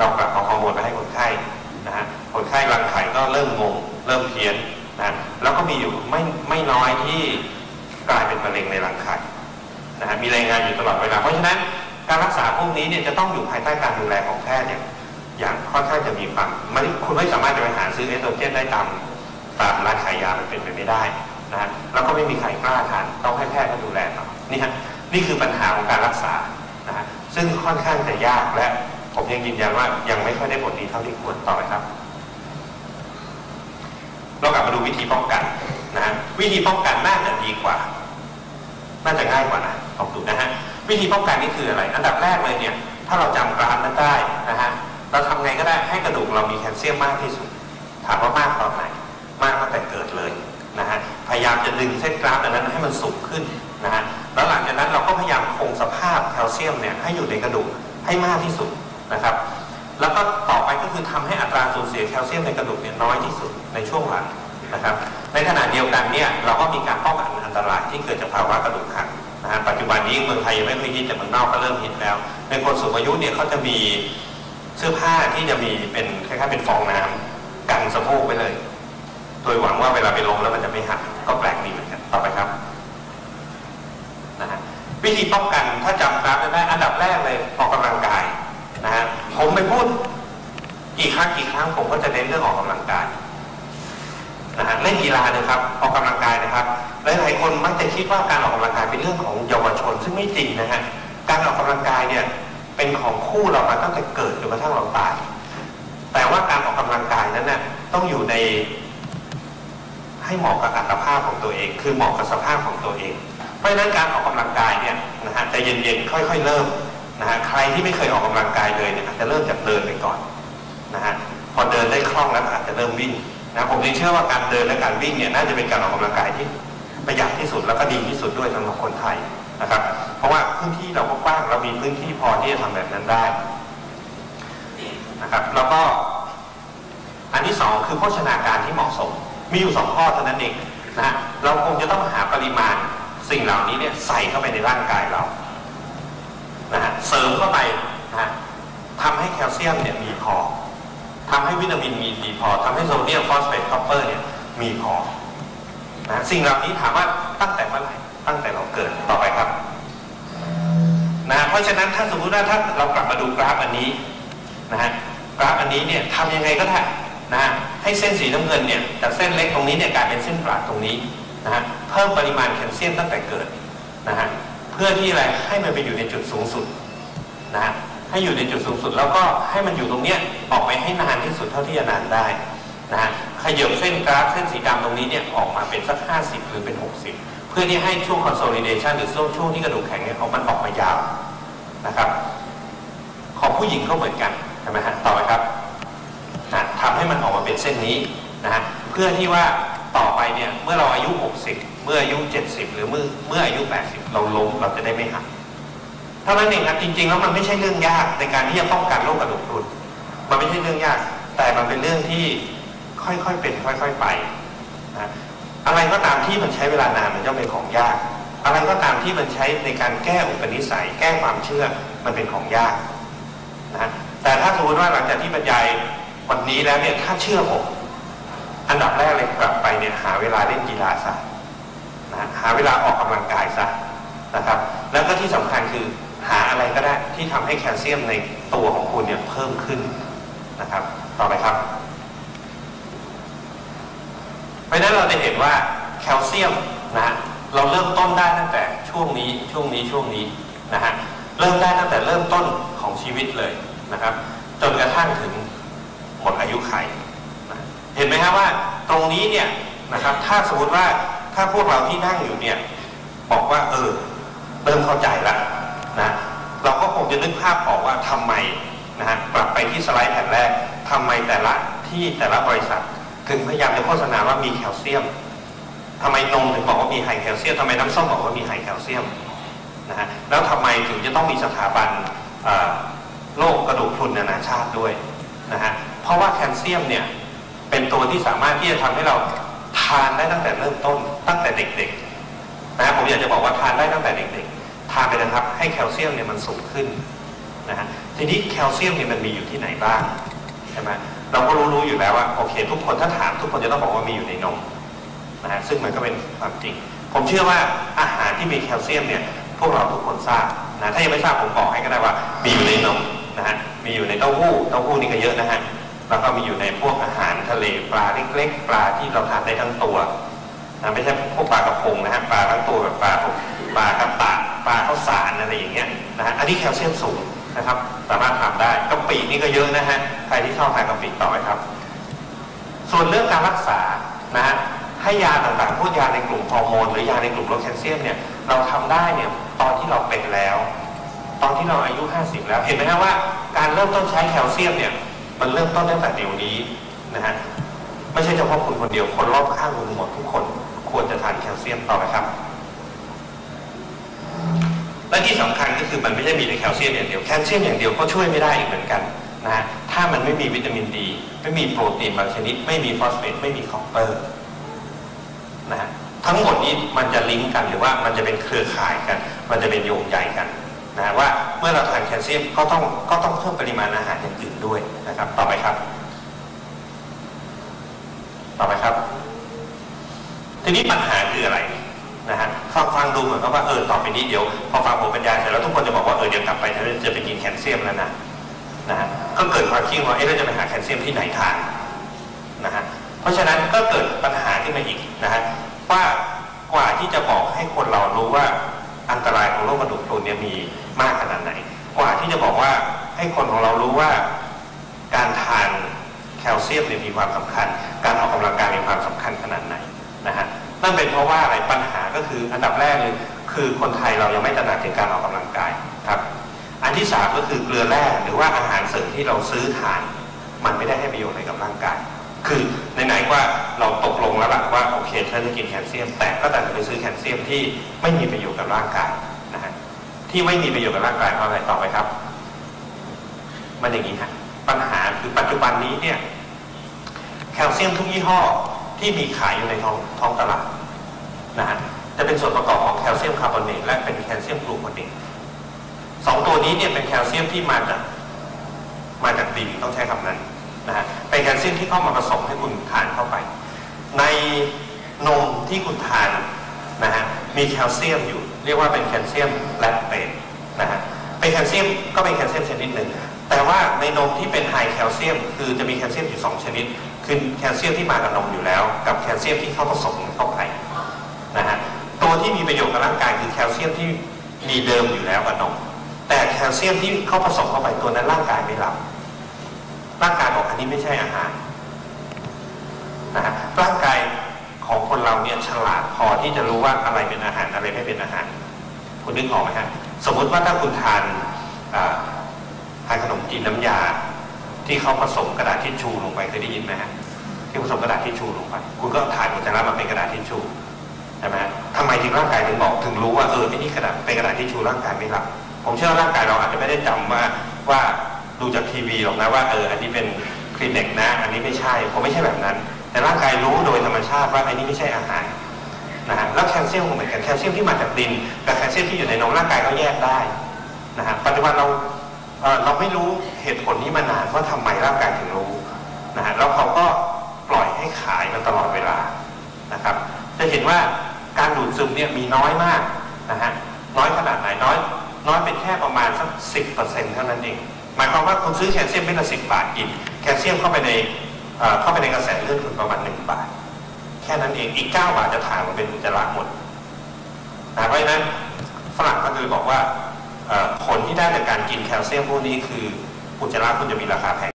เรากลับเอาฮอร์โมนไปให้คนไข้นะฮะคนไข้รังไข่ก็เริ่มงงเริ่มเพี้ยนนะแล้วก็มีอยู่ไม่ไม่น้อยที่กลายเป็นมะเร็งในรังไข่นะฮะมีรายงานอยู่ตลอดเวลาเพราะฉะนั้นการรักษาพวกนี้เนี่ยจะต้องอยู่ภายใต้การดูแลของแพทย์เนี่ยอย่างค่อนข้างจะมีความมันคุณไม่สามารถจะไปหาซื้อเอสโตรเจนได้ตามตามร้านขายยามันเป็นไปไม่ได้นะฮะแล้วก็ไม่มีใครกล้าทานต้องให้แพทย์เขาดูแลต่อนี่ฮะนี่คือปัญหาของการรักษานะฮะซึ่งค่อนข้างจะยากและ ผมยังยืนยันว่ายังไม่ค่อยได้ผลดีเท่าที่ควรต่อไปครับ เรากลับมาดูวิธีป้องกันนะฮะวิธีป้องกันน่าจะดีกว่า น่าจะง่ายกว่านะลองดูนะฮะวิธีป้องกันนี่คืออะไร อันดับแรกเลยเนี่ย ถ้าเราจำกราฟนั้นได้นะฮะเราทำไงก็ได้ให้กระดูกเรามีแคลเซียมมากที่สุด ถามว่ามากตอนไหน มากตั้งแต่เกิดเลยนะฮะพยายามจะดึงเส้นกราฟอันนั้นให้มันสูงขึ้นนะฮะแล้วหลังจากนั้นเราก็พยายามคงสภาพแคลเซียมเนี่ยให้อยู่ในกระดูกให้มากที่สุด นะครับ แล้วก็ต่อไปก็คือทำให้อัตราสูญเสียแคลเซียมในกระดูกเนี่ยน้อยที่สุดในช่วงหลังนะครับ ในขณะเดียวกันเนี่ยเราก็มีการป้องกันอันตรายที่เกิดจากภาวะกระดูกหักนะฮะปัจจุบันนี้เมืองไทยยังไม่ค่อยฮิตแต่เมืองนอกก็เริ่มฮิตแล้ว ในคนสูงอายุเนี่ยเขาจะมีเสื้อผ้าที่จะมีเป็นคล้ายๆเป็นฟองน้ำกันสะโพกไปเลย โดยหวังว่าเวลาไปลงแล้วมันจะไม่หักก็แปลกดีเหมือนกันต่อไปครับนะฮะวิธีป้องกันถ้าจำกราฟ เน้นเรื่องออกกำลังกายนะฮะเล่นกีฬานะครับออกกำลังกายนะครับหลายๆคนมักจะคิดว่าการออกกำลังกายเป็นเรื่องของเยาวชน ซึ่งไม่จริงนะฮะการออกกำลังกายเนี่ยเป็นของคู่เรามาตั้งแต่เกิดจนกระทั่งเราตายแต่ว่าการออกกำลังกายนั้นน่ะต้องอยู่ในให้เหมาะกับอัตภาพของตัวเอง คือเหมาะกับสภาพของตัวเอง เพราะฉะนั้นการออกกำลังกายเนี่ยนะฮะใจเย็นๆค่อย ๆ เริ่มนะฮะใครที่ไม่เคยออกกำลังกายเลยเนี่ยอาจจะเริ่มจากเดินไปก่อนนะฮะ ดินได้คล่องแล้วอาจจะเริ่มวิ่งนะผมยังเชื่อว่าการเดินและการวิ่งเนี่ยน่าจะเป็นการออกกำลังกายที่ประหยัดที่สุดแล้วก็ดีที่สุดด้วยสำหรับคนไทยนะครับ เพราะว่าพื้นที่เราก็กว้างเรามีพื้นที่พอที่จะทำแบบนั้นได้นะครับ แล้วก็อันที่สองคือโภชนาการที่เหมาะสม มีอยู่สองข้อเท่านั้นเองนะฮะเราคงจะต้องหาปริมาณสิ่งเหล่านี้เนี่ยใส่เข้าไปในร่างกายเรานะฮะเสริมเข้าไปนะฮะทำให้แคลเซียมเนี่ยมีพอ ทำให้วิตามินมีดีพอทำให้โซเดียมฟอสเฟตคอปเปอร์เนี่ยมีพอนะสิ่งเหล่านี้ถามว่าตั้งแต่เมื่อไหร่ตั้งแต่เราเกิดต่อไปครับนะเพราะฉะนั้นถ้าสมมติว่าถ้าเรากลับมาดูกราฟอันนี้นะฮะกราฟอันนี้เนี่ยทำยังไงก็ได้นะให้เส้นสีน้ำเงินเนี่ยจากเส้นเล็กตรงนี้เนี่ยกลายเป็นเส้นปราดตรงนี้นะฮะเพิ่มปริมาณแคลเซียมตั้งแต่เกิดนะฮะเพื่อที่อะไรให้มันไปอยู่ในจุดสูงสุดนะฮะ ให้อยู่ในจุดสูงสุด แล้วก็ให้มันอยู่ตรงเนี้ยออกไปให้นานที่สุดเท่าที่จะนานได้นะฮะขยับเส้นกราฟเส้นสีดำตรงนี้เนี่ยออกมาเป็นสัก 50 หรือเป็น 60 เพื่อที่ให้ช่วง consolidation หรือช่วงช่วงที่กระดูกแข็งเนี่ยของมันออกมายาวนะครับ ของผู้หญิงก็เหมือนกันใช่ไหมฮะต่อไปครับนะทำให้มันออกมาเป็นเส้นนี้นะฮะเพื่อที่ว่าต่อไปเนี่ยเมื่อเราอายุ 60 เมื่ออายุ 70 หรือเมื่อเมื่ออายุ 80 เราล้มเราจะได้ไม่หัก ท่านั้นเองครับจริง ๆ แล้วมันไม่ใช่เรื่องยากในการที่จะป้องกันโรคกระดูกพรุนมันไม่ใช่เรื่องยาก แต่มันเป็นเรื่องที่ค่อยๆเป็นค่อย ๆไปนะอะไรก็ตามที่มันใช้เวลานานมันย่อมเป็นของยาก อะไรก็ตามที่มันใช้ในการแก้อุปนิสัย แก้ความเชื่อมันเป็นของยากนะแต่ถ้าสมมติว่าหลังจากที่บรรยายวันนี้แล้วเนี่ยถ้าเชื่อผมอันดับแรกเลยกลับไปเนี่ยหาเวลาเล่นกีฬาซะนะหาเวลาออกกำลังกายซะนะครับ แล้วก็ที่สำคัญคือ หาอะไรก็ได้ที่ทำให้แคลเซียมในตัวของคุณเนี่ยเพิ่มขึ้นนะครับ ต่อไปครับ เพราะฉะนั้นเราจะเห็นว่าแคลเซียมนะฮะเราเริ่มต้นได้ตั้งแต่ช่วงนี้ช่วงนี้ช่วงนี้นะฮะเริ่มได้ตั้งแต่เริ่มต้นของชีวิตเลยนะครับ จนกระทั่งถึงหมดอายุไขนะเห็นไหมครับว่าตรงนี้เนี่ยนะครับ ถ้าสมมติว่าถ้าพวกเราที่นั่งอยู่เนี่ย บอกว่าเออเริ่มเข้าใจล้ว นะเราก็คงจะนึกภาพออกว่าทำไมนะฮะกลับไปที่สไลด์แผ่นแรกทำไมแต่ละที่แต่ละบริษัท ถึงพยายามจะโฆษณาว่ามีแคลเซียมทำไมนมถึงบอกว่ามีไฮแคลเซียมทำไมน้ำส้มบอกว่ามีไฮแคลเซียมนะฮะแล้วทำไมถึงจะต้องมีสถาบันโรคกระดูกพรุนนานาชาติด้วยนะฮะเพราะว่าแคลเซียมเนี่ยเป็นตัวที่สามารถที่จะทำให้เราทานได้ตั้งแต่เริ่มต้นตั้งแต่เด็กๆนะผมอยากจะบอกว่าทานได้ตั้งแต่เด็ก ทานไปนะครับ ให้แคลเซียมเนี่ยมันสูงขึ้นนะฮะทีนี้แคลเซียมเนี่ยมันมีอยู่ที่ไหนบ้างใช่ไหมเราก็รู้รู้อยู่แล้วว่าโอเค ทุกคนถ้าถามทุกคนจะต้องบอกว่ามีอยู่ในนมนะฮะซึ่งมันก็เป็นความจริง ผมเชื่อว่าอาหารที่มีแคลเซียมเนี่ยพวกเราทุกคนทราบนะถ้ายังไม่ทราบผมบอกให้ก็ได้ว่า มีอยู่ในนมนะฮะมีอยู่ในเต้าหู้เต้าหู้นี่ก็เยอะนะฮะแล้วก็มีอยู่ในพวกอาหารทะเลปลาเล็กๆปลาที่เราทานได้ทั้งตัวนะไม่ใช่พวกปลากระพงนะฮะปลาทั้งตัวแบบปลาพวกปลากระปะ ปลาข้าวสารอะไรอย่างเงี้ยนะฮะอันนี้แคลเซียมสูงนะครับ สามารถทำได้กะปินี่ก็เยอะนะฮะใครที่ชอบทานกะปิต่อไหมครับ ส่วนเรื่องการรักษานะฮะให้ยาต่างๆพวกยาในกลุ่มฮอร์โมนหรือยาในกลุ่มลดแคลเซียมเนี่ยเราทำได้เนี่ยตอนที่เราเป็นแล้ว ตอนที่เราอายุ 50 แล้วเห็นไหมฮะว่าการเริ่มต้นใช้แคลเซียมเนี่ยมันเริ่มต้นตั้งแต่เดี๋ยวนี้นะฮะไม่ใช่เฉพาะคุณคนเดียวคนรอบข้างคุณหมดทุกคนควรจะทานแคลเซียมต่อไปครับ และที่สำคัญก็คือมันไม่ใช่มีแต่แคลเซียมอย่างเดียวแคลเซียมอย่างเดียวก็ช่วยไม่ได้อีกเหมือนกันนะฮะถ้ามันไม่มีวิตามินดีไม่มีโปรตีนบางชนิด ไม่มีฟอสเฟตไม่มีคอปเปอร์นะฮะทั้งหมดนี้มันจะลิงก์กันหรือว่ามันจะเป็นเครือข่ายกัน มันจะเป็นโยงใหญ่กันนะฮะว่าเมื่อเราทานแคลเซียมก็ต้องก็ต้องเพิ่มปริมาณอาหารอย่างอื่นด้วยนะครับ ต่อไปครับ ต่อไปครับ ทีนี้ปัญหาคืออะไร ฟังฟังดูเหมือนกับว่าเออต่อไปนี้เดี๋ยวพอฟังผมบรรยายเสร็จแล้วทุกคนจะบอกว่าเออเดี๋ยวกลับไปจะไปกินแคลเซียมแล้วนะนะฮะก็เกิดความคิดว่าเอ๊ะเราจะไปหาแคลเซียมที่ไหนทานนะฮะเพราะฉะนั้นก็เกิดปัญหาขึ้นมาอีกนะฮะว่ากว่าที่จะบอกให้คนเรารู้ว่าอันตรายของโรคกระดูกพรุนเนี่ยมีมากขนาดไหน กว่าที่จะบอกว่าให้คนของเรารู้ว่าการทานแคลเซียมเนี่ยมีความสำคัญ การออกกำลังกายมีความสำคัญขนาดไหนนะฮะ นั่นเป็นเพราะว่าอะไรปัญหาก็คืออันดับแรกเลยคือคนไทยเรายังไม่ตระหนักถึงการออกกำลังกายครับอันที่สามก็คือเกลือแร่หรือว่าอาหารเสริมที่เราซื้อทาน มันไม่ได้ให้ประโยชน์อะไรกับร่างกาย คือไหนๆว่าเราตกลงแล้วล่ะว่าโอเคฉันจะกินแคลเซียม แต่ก็แต่จะไปซื้อแคลเซียมที่ไม่มีประโยชน์กับร่างกายนะฮะที่ไม่มีประโยชน์กับร่างกายเพราะอะไรต่อไปครับ มันอย่างนี้ฮะปัญหาคือปัจจุบันนี้เนี่ยแคลเซียมทุกยี่ห้อที่มีขายอยู่ในท้องท้องตลาด นะฮะจะเป็นส่วนประกอบของแคลเซียมคาร์บอเนตและเป็นแคลเซียมกลูโคเนตสองตัวนี้เนี่ยเป็นแคลเซียมที่มาจากมาจากดินต้องใช้คำนั้นนะฮะเป็นแคลเซียมที่เข้ามาผสมให้คุณทานเข้าไป ในนมที่คุณทานนะฮะมีแคลเซียมอยู่ เรียกว่าเป็นแคลเซียมแลคเตตนะฮะเป็นแคลเซียมก็เป็นแคลเซียมชนิดหนึ่งแต่ว่าในนมที่เป็นไฮแคลเซียม คือจะมีแคลเซียมอยู่สองชนิด คือแคลเซียมที่มากับนมอยู่แล้ว กับแคลเซียมที่เข้าผสมเข้าไป ที่มีประโยชน์กับร่างกายคือแคลเซียมที่มีเดิมอยู่แล้วกับนมแต่แคลเซียมที่เขาผสมเข้าไปตัวนั้นร่างกายไม่รับ ร่างกายบอกอันนี้ไม่ใช่อาหารนะฮะร่างกายของคนเราเนี่ยฉลาดพอที่จะรู้ว่าอะไรเป็นอาหารอะไรไม่เป็นอาหาร คุณนึกออกไหมฮะสมมุติว่าถ้าคุณทานทานขนมจีนน้ำยา ที่เขาผสมกระดาษทิชชูลงไปเคยได้ยินไหมฮะที่ผสมกระดาษทิชชูลงไป คุณก็ถ่ายอุจจาระมาเป็นกระดาษทิชชูใช่ไหม ทำไมถึงร่างกายถึงบอกถึงรู้ว่าเออไอ้นี่กระดาษเป็นกระดาษทิชชูร่างกายไม่รับผมเชื่อว่าร่างกายเราอาจจะไม่ได้จำว่าว่าดูจากทีวีหรอกนะว่าเอออันนี้เป็นคลินิกนะ อันนี้ไม่ใช่ผมไม่ใช่แบบนั้น แต่ร่างกายรู้โดยธรรมชาติว่าอันนี้ไม่ใช่อาหารนะฮะแล้วแคลเซียมเหมือนกันแคลเซียมที่มาจากดินกับแคลเซียมที่อยู่ในนมร่างกายก็แยกได้นะฮะปัจจุบันเราเเราไม่รู้เหตุผลนี้มานานว่าทำไมร่างกายถึงรู้นะฮะแล้วเขาก็ปล่อยให้ขายมันตลอดเวลานะครับ จะเห็นว่า การดูดซึมเนี่ยมีน้อยมากนะฮะน้อยขนาดไหนน้อย น้อยเป็นแค่ประมาณสักสิบเปอร์เซ็นต์เท่านั้นเองหมายความว่าคุณซื้อแคลเซียมเม็ดละสิบบาทกิน แคลเซียมเข้าไปในเข้าไปในกระแสเลือดคุณประมาณหนึ่งบาท แค่นั้นเองอีกเก้าบาทจะถ่ายมันเป็นอุจจาระหมดนะเพราะฉะนั้นฝรั่งก็คือบอกว่าผลที่ได้จากการกินแคลเซียมพวกนี้คืออุจจาระคุณจะมีราคาแพง